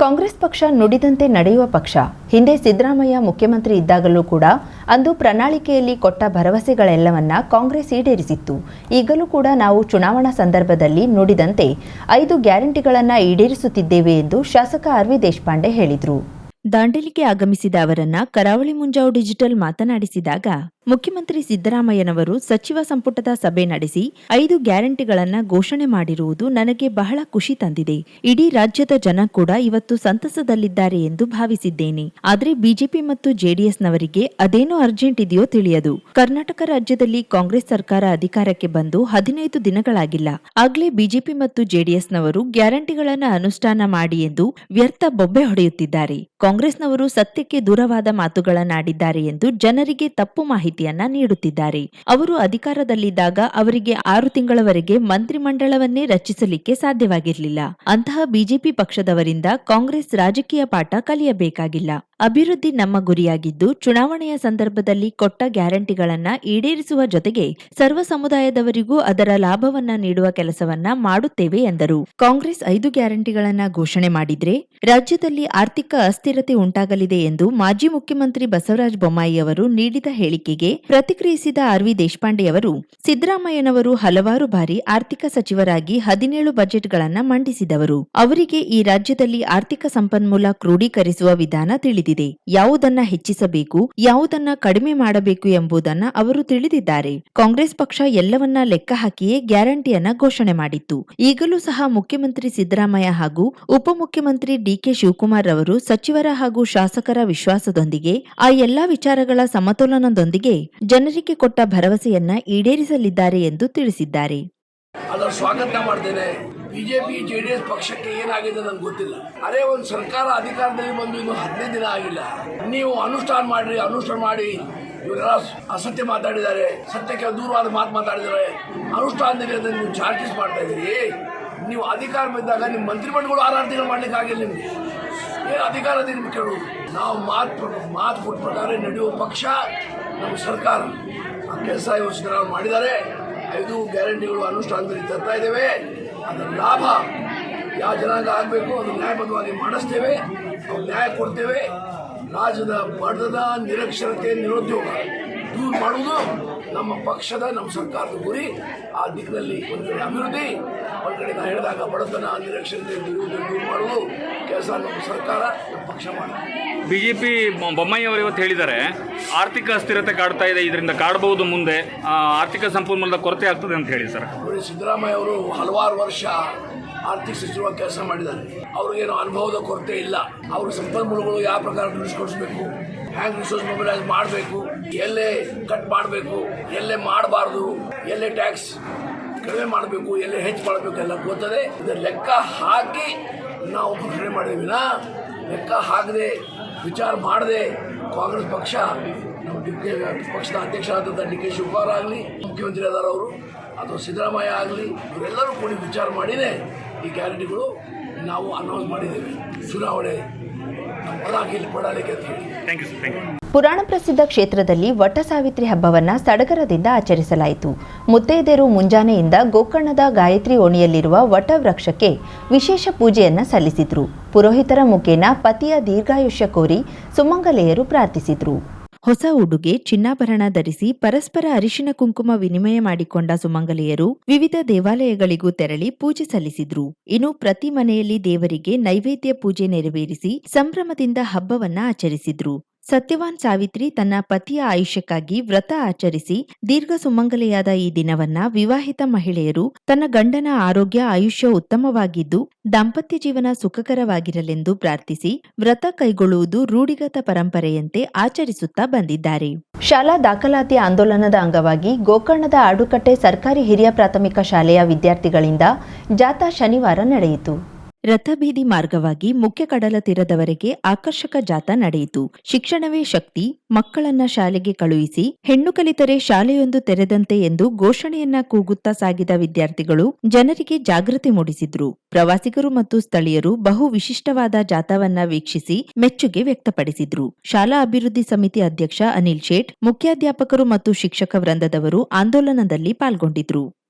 ಕಾಂಗ್ರೆಸ್ ಪಕ್ಷ ನುಡಿದಂತೆ ನಡೆಯುವ ಪಕ್ಷ. ಹಿಂದೆ ಸಿದ್ದರಾಮಯ್ಯ ಮುಖ್ಯಮಂತ್ರಿ ಇದ್ದಾಗಲೂ ಕೂಡ ಅಂದು ಪ್ರಣಾಳಿಕೆಯಲ್ಲಿ ಕೊಟ್ಟ ಭರವಸೆಗಳೆಲ್ಲವನ್ನ ಕಾಂಗ್ರೆಸ್ ಈಡೇರಿಸಿತ್ತು. ಈಗಲೂ ಕೂಡ ನಾವು ಚುನಾವಣಾ ಸಂದರ್ಭದಲ್ಲಿ ನುಡಿದಂತೆ ಐದು ಗ್ಯಾರಂಟಿಗಳನ್ನು ಈಡೇರಿಸುತ್ತಿದ್ದೇವೆ ಎಂದು ಶಾಸಕ ಆರ್ ವಿ ದೇಶಪಾಂಡೆ ಹೇಳಿದರು. ದಾಂಡೇಲಿಗೆ ಆಗಮಿಸಿದ ಅವರನ್ನ ಕರಾವಳಿ ಮುಂಜಾವು ಡಿಜಿಟಲ್ ಮಾತನಾಡಿಸಿದಾಗ ಮುಖ್ಯಮಂತ್ರಿ ಸಿದ್ದರಾಮಯ್ಯನವರು ಸಚಿವ ಸಂಪುಟದ ಸಭೆ ನಡೆಸಿ ಐದು ಗ್ಯಾರಂಟಿಗಳನ್ನು ಘೋಷಣೆ ಮಾಡಿರುವುದು ನನಗೆ ಬಹಳ ಖುಷಿ ತಂದಿದೆ. ಇಡೀ ರಾಜ್ಯದ ಜನ ಕೂಡ ಇವತ್ತು ಸಂತಸದಲ್ಲಿದ್ದಾರೆ ಎಂದು ಭಾವಿಸಿದ್ದೇನೆ. ಆದರೆ ಬಿಜೆಪಿ ಮತ್ತು ಜೆಡಿಎಸ್ನವರಿಗೆ ಅದೇನೋ ಅರ್ಜೆಂಟ್ ಇದೆಯೋ ತಿಳಿಯದು. ಕರ್ನಾಟಕ ರಾಜ್ಯದಲ್ಲಿ ಕಾಂಗ್ರೆಸ್ ಸರ್ಕಾರ ಅಧಿಕಾರಕ್ಕೆ ಬಂದು ಹದಿನೈದು ದಿನಗಳಾಗಿಲ್ಲ. ಆಗ್ಲೇ ಬಿಜೆಪಿ ಮತ್ತು ಜೆಡಿಎಸ್ನವರು ಗ್ಯಾರಂಟಿಗಳನ್ನು ಅನುಷ್ಠಾನ ಮಾಡಿ ಎಂದು ವ್ಯರ್ಥ ಬೊಬ್ಬೆ ಹೊಡೆಯುತ್ತಿದ್ದಾರೆ. ಕಾಂಗ್ರೆಸ್ನವರು ಸತ್ಯಕ್ಕೆ ದೂರವಾದ ಮಾತುಗಳನ್ನಾಡಿದ್ದಾರೆ ಎಂದು ಜನರಿಗೆ ತಪ್ಪು ಮಾಹಿತಿಯನ್ನ ನೀಡುತ್ತಿದ್ದಾರೆ. ಅವರು ಅಧಿಕಾರದಲ್ಲಿದ್ದಾಗ ಅವರಿಗೆ ಆರು ತಿಂಗಳವರೆಗೆ ಮಂತ್ರಿಮಂಡಲವನ್ನೇ ರಚಿಸಲಿಕ್ಕೆ ಸಾಧ್ಯವಾಗಿರಲಿಲ್ಲ. ಅಂತಹ ಬಿಜೆಪಿ ಪಕ್ಷದವರಿಂದ ಕಾಂಗ್ರೆಸ್ ರಾಜಕೀಯ ಪಾಠ ಕಲಿಯಬೇಕಾಗಿಲ್ಲ. ಅಭಿವೃದ್ಧಿ ನಮ್ಮ ಗುರಿಯಾಗಿದ್ದು ಚುನಾವಣೆಯ ಸಂದರ್ಭದಲ್ಲಿ ಕೊಟ್ಟ ಗ್ಯಾರಂಟಿಗಳನ್ನ ಈಡೇರಿಸುವ ಜೊತೆಗೆ ಸರ್ವ ಸಮುದಾಯದವರಿಗೂ ಅದರ ಲಾಭವನ್ನ ನೀಡುವ ಕೆಲಸವನ್ನ ಮಾಡುತ್ತೇವೆ ಎಂದರು. ಕಾಂಗ್ರೆಸ್ ಐದು ಗ್ಯಾರಂಟಿಗಳನ್ನ ಘೋಷಣೆ ಮಾಡಿದ್ರೆ ರಾಜ್ಯದಲ್ಲಿ ಆರ್ಥಿಕ ಅಸ್ಥಿರತೆ ಉಂಟಾಗಲಿದೆ ಎಂದು ಮಾಜಿ ಮುಖ್ಯಮಂತ್ರಿ ಬಸವರಾಜ ಬೊಮ್ಮಾಯಿ ಅವರು ನೀಡಿದ ಹೇಳಿಕೆಗೆ ಪ್ರತಿಕ್ರಿಯಿಸಿದ ಆರ್ ವಿ ದೇಶಪಾಂಡೆಯವರು, ಸಿದ್ದರಾಮಯ್ಯನವರು ಹಲವಾರು ಬಾರಿ ಆರ್ಥಿಕ ಸಚಿವರಾಗಿ ಹದಿನೇಳು ಬಜೆಟ್ಗಳನ್ನು ಮಂಡಿಸಿದವರು. ಅವರಿಗೆ ಈ ರಾಜ್ಯದಲ್ಲಿ ಆರ್ಥಿಕ ಸಂಪನ್ಮೂಲ ಕ್ರೋಢೀಕರಿಸುವ ವಿಧಾನ ತಿಳಿದಿದೆ. ಯಾವುದನ್ನ ಹೆಚ್ಚಿಸಬೇಕು, ಯಾವುದನ್ನ ಕಡಿಮೆ ಮಾಡಬೇಕು ಎಂಬುದನ್ನ ಅವರು ತಿಳಿದಿದ್ದಾರೆ. ಕಾಂಗ್ರೆಸ್ ಪಕ್ಷ ಎಲ್ಲವನ್ನ ಲೆಕ್ಕ ಹಾಕಿಯೇ ಗ್ಯಾರಂಟಿಯನ್ನ ಘೋಷಣೆ ಮಾಡಿತ್ತು. ಈಗಲೂ ಸಹ ಮುಖ್ಯಮಂತ್ರಿ ಸಿದ್ದರಾಮಯ್ಯ ಹಾಗೂ ಉಪಮುಖ್ಯಮಂತ್ರಿ ಡಿಕೆ ಶಿವಕುಮಾರ್ ಅವರು ಸಚಿವರ ಹಾಗೂ ಶಾಸಕರ ವಿಶ್ವಾಸದೊಂದಿಗೆ ಆ ಎಲ್ಲಾ ವಿಚಾರಗಳ ಸಮತೋಲನದೊಂದಿಗೆ ಜನರಿಗೆ ಕೊಟ್ಟ ಭರವಸೆಯನ್ನ ಈಡೇರಿಸಲಿದ್ದಾರೆ ಎಂದು ತಿಳಿಸಿದ್ದಾರೆ. ಅದರ ಸ್ವಾಗತ ಮಾಡ್ತೇನೆ. ಬಿಜೆಪಿ, ಜೆಡಿಎಸ್ ಪಕ್ಷಕ್ಕೆ ಏನಾಗಿದೆ ನನಗೆ ಗೊತ್ತಿಲ್ಲ. ಅದೇ ಒಂದು ಸರ್ಕಾರ ಅಧಿಕಾರದಲ್ಲಿ ಬಂದು ಇನ್ನು ಹದಿನೈದು ದಿನ ಆಗಿಲ್ಲ. ನೀವು ಅನುಷ್ಠಾನ ಮಾಡ್ರಿ, ಅನುಷ್ಠಾನ ಮಾಡಿ. ಇವರೆಲ್ಲ ಅಸತ್ಯ ಮಾತಾಡಿದ್ದಾರೆ. ಸತ್ಯಕ್ಕೆ ದೂರವಾದ ಮಾತು ಮಾತಾಡಿದ್ದಾರೆ. ಅನುಷ್ಠಾನದಲ್ಲಿ ಅದನ್ನು ನೀವು ಚಾರ್ಜಸ್ ಮಾಡ್ತಾ ಇದ್ದೀರಿ. ನೀವು ಅಧಿಕಾರ ಬಂದಾಗ ನಿಮ್ಮ ಮಂತ್ರಿಮಂಡಲಗಳು ಆರಾಧನೆ ಮಾಡ್ಲಿಕ್ಕೆ ಆಗಿಲ್ಲ ನಿಮಗೆ. ಏನು ಅಧಿಕಾರದಿಂದ ಕೇಳು ನಾವು ಮಾತು ಮಾತು ಕೊಟ್ಟ ಪ್ರಕಾರ ನಡೆಯುವ ಪಕ್ಷ ನಮ್ಮ ಸರ್ಕಾರ. ಕೆಲಸ ಯೋಚನೆ ಮಾಡಿದ್ದಾರೆ ಐದು ಗ್ಯಾರಂಟಿಗಳು ಅನುಷ್ಠಾನದಲ್ಲಿ ತರ್ತಾ ಇದ್ದೇವೆ. ಅದರ ಲಾಭ ಯಾವ ಜನಾಂಗ ಆಗಬೇಕು ಅದು ನ್ಯಾಯಬದ್ಧವಾಗಿ ಮಾಡಿಸ್ತೇವೆ. ಅವ್ರು ನ್ಯಾಯ ಕೊಡ್ತೇವೆ. ರಾಜ್ಯದ ಬಡದ ನಿರಕ್ಷರತೆ ನಿರುದ್ಯೋಗ. ದೂರ ಮಾಡುವುದು ನಮ್ಮ ಪಕ್ಷದ ನಮ್ಮ ಸರ್ಕಾರದ ಗುರಿ. ಆ ದಿಕ್ಕಿನಲ್ಲಿ ಒಂದು ಕಡೆ ಅಭಿವೃದ್ಧಿ ಒಂದು ಕಡೆ ನಾನು ಹೇಳಿದಾಗ ಬಡತನ ನಿರಕ್ಷರತೆ ದೂರ ಮಾಡುವುದು ಕೆಲಸ ನಮ್ಮ ಸರ್ಕಾರ ನಮ್ಮ ಪಕ್ಷ ಮಾಡುತ್ತೆ ಪಿ ಬೊಮ್ಮಾಯಿ ಅವರು ಇವತ್ತು ಹೇಳಿದ್ದಾರೆ ಆರ್ಥಿಕ ಅಸ್ಥಿರತೆ ಕಾಡ್ತಾ ಇದೆ ಇದರಿಂದ ಕಾಡಬಹುದು ಮುಂದೆ. ಆರ್ಥಿಕ ಸಂಪನ್ಮೂಲದ ಕೊರತೆ ಆಗ್ತದೆ ಅಂತ ಹೇಳಿ ಸರ್. ಸಿದ್ದರಾಮಯ್ಯ ಅವರು ಹಲವಾರು ವರ್ಷ ಆರ್ಥಿಕ ಸಚಿವ ಕೆಲಸ ಮಾಡಿದ್ದಾರೆ. ಅವ್ರಿಗೇನು ಅನುಭವದ ಕೊರತೆ ಇಲ್ಲ. ಅವ್ರ ಸಂಪನ್ಮೂಲಗಳು ಯಾವ ಪ್ರಕಾರ ಉಳಿಸ್ಕೊಳಿಸ್ಬೇಕು ಹ್ಯಾಂಗ್ ರಿಸೋರ್ಸ್ ಮೊಬಿಲೈಸ್ ಮಾಡಬೇಕು? ಎಲ್ಲೇ ಕಟ್ ಮಾಡಬೇಕು? ಎಲ್ಲೇ ಮಾಡಬಾರ್ದು? ಎಲ್ಲೇ ಟ್ಯಾಕ್ಸ್ ಕಡಿಮೆ ಮಾಡಬೇಕು? ಎಲ್ಲೇ ಹೆಚ್ಚು ಮಾಡಬೇಕು? ಎಲ್ಲ ಗೊತ್ತದೆ. ಇದರ ಲೆಕ್ಕ ಹಾಕಿ ನಾವು ಘೋಷಣೆ ಮಾಡಿದ್ವಿನ ಲೆಕ್ಕ ಹಾಕದೆ, ವಿಚಾರ ಮಾಡದೆ ಕಾಂಗ್ರೆಸ್ ಪಕ್ಷ ನಮ್ಮ ಡಿ ಕೆ ಪಕ್ಷದ ಅಧ್ಯಕ್ಷರಾದಂಥ ಡಿ ಕೆ ಶಿವಕುಮಾರ್ ಆಗಲಿ, ಮುಖ್ಯಮಂತ್ರಿ ಅದಾರ ಅವರು, ಅಥವಾ ಸಿದ್ದರಾಮಯ್ಯ ಆಗಲಿ, ಇವರೆಲ್ಲರೂ ಕೂಡಿ ವಿಚಾರ ಮಾಡಿನೇ ಈ ಗ್ಯಾರಂಟಿಗಳು ನಾವು ಅನೌನ್ಸ್ ಮಾಡಿದ್ದೇವೆ. ಚುನಾವಣೆ ಪುರಾಣ ಪ್ರಸಿದ್ಧ ಕ್ಷೇತ್ರದಲ್ಲಿ ವಟ ಸಾವಿತ್ರಿ ಹಬ್ಬವನ್ನ ಸಡಗರದಿಂದ ಆಚರಿಸಲಾಯಿತು. ಮುತ್ತೈದೆಯರು ಮುಂಜಾನೆಯಿಂದ ಗೋಕರ್ಣದ ಗಾಯತ್ರಿ ಓಣಿಯಲ್ಲಿರುವ ವಟ ವೃಕ್ಷಕ್ಕೆ ವಿಶೇಷ ಪೂಜೆಯನ್ನ ಸಲ್ಲಿಸಿದ್ರು. ಪುರೋಹಿತರ ಮುಖೇನ ಪತಿಯ ದೀರ್ಘಾಯುಷ್ಯ ಕೋರಿ ಸುಮಂಗಲೆಯರು ಪ್ರಾರ್ಥಿಸಿದ್ರು. ಹೊಸ ಉಡುಗೆ, ಚಿನ್ನಾಭರಣ ಧರಿಸಿ ಪರಸ್ಪರ ಅರಿಶಿನ ಕುಂಕುಮ ವಿನಿಮಯ ಮಾಡಿಕೊಂಡ ಸುಮಂಗಲಿಯರು ವಿವಿಧ ದೇವಾಲಯಗಳಿಗೂ ತೆರಳಿ ಪೂಜೆ ಸಲ್ಲಿಸಿದ್ರು. ಇನ್ನು ಪ್ರತಿ ಮನೆಯಲ್ಲಿ ದೇವರಿಗೆ ನೈವೇದ್ಯ ಪೂಜೆ ನೆರವೇರಿಸಿ ಸಂಭ್ರಮದಿಂದ ಹಬ್ಬವನ್ನ ಆಚರಿಸಿದ್ರು. ಸತ್ಯವಾನ್ ಸಾವಿತ್ರಿ ತನ್ನ ಪತಿಯ ಆಯುಷ್ಯಕ್ಕಾಗಿ ವ್ರತ ಆಚರಿಸಿ ದೀರ್ಘ ಸುಮಂಗಲೆಯಾದ ಈ ದಿನವನ್ನ ವಿವಾಹಿತ ಮಹಿಳೆಯರು ತನ್ನ ಗಂಡನ ಆರೋಗ್ಯ, ಆಯುಷ್ಯ ಉತ್ತಮವಾಗಿದ್ದು, ದಾಂಪತ್ಯ ಜೀವನ ಸುಖಕರವಾಗಿರಲೆಂದು ಪ್ರಾರ್ಥಿಸಿ ವ್ರತ ಕೈಗೊಳ್ಳುವುದು ರೂಢಿಗತ ಪರಂಪರೆಯಂತೆ ಆಚರಿಸುತ್ತಾ ಬಂದಿದ್ದಾರೆ. ಶಾಲಾ ದಾಖಲಾತಿ ಆಂದೋಲನದ ಅಂಗವಾಗಿ ಗೋಕರ್ಣದ ಆಡುಕಟ್ಟೆ ಸರ್ಕಾರಿ ಹಿರಿಯ ಪ್ರಾಥಮಿಕ ಶಾಲೆಯ ವಿದ್ಯಾರ್ಥಿಗಳಿಂದ ಜಾಥಾ ಶನಿವಾರ ನಡೆಯಿತು. ರಥಬೀದಿ ಮಾರ್ಗವಾಗಿ ಮುಖ್ಯ ಕಡಲ ತೀರದವರೆಗೆ ಆಕರ್ಷಕ ಜಾಥಾ ನಡೆಯಿತು. ಶಿಕ್ಷಣವೇ ಶಕ್ತಿ, ಮಕ್ಕಳನ್ನ ಶಾಲೆಗೆ ಕಳುಹಿಸಿ, ಹೆಣ್ಣು ಕಲಿತರೆ ಶಾಲೆಯೊಂದು ತೆರೆದಂತೆ ಎಂದು ಘೋಷಣೆಯನ್ನ ಕೂಗುತ್ತಾ ಸಾಗಿದ ವಿದ್ಯಾರ್ಥಿಗಳು ಜನರಿಗೆ ಜಾಗೃತಿ ಮೂಡಿಸಿದ್ರು. ಪ್ರವಾಸಿಗರು ಮತ್ತು ಸ್ಥಳೀಯರು ಬಹು ವಿಶಿಷ್ಟವಾದ ಜಾಥಾವನ್ನ ವೀಕ್ಷಿಸಿ ಮೆಚ್ಚುಗೆ ವ್ಯಕ್ತಪಡಿಸಿದ್ರು. ಶಾಲಾ ಅಭಿವೃದ್ಧಿ ಸಮಿತಿ ಅಧ್ಯಕ್ಷ ಅನಿಲ್ ಶೇಟ್, ಮುಖ್ಯಾಧ್ಯಾಪಕರು ಮತ್ತು ಶಿಕ್ಷಕ ವೃಂದದವರು ಆಂದೋಲನದಲ್ಲಿ ಪಾಲ್ಗೊಂಡಿದ್ರು.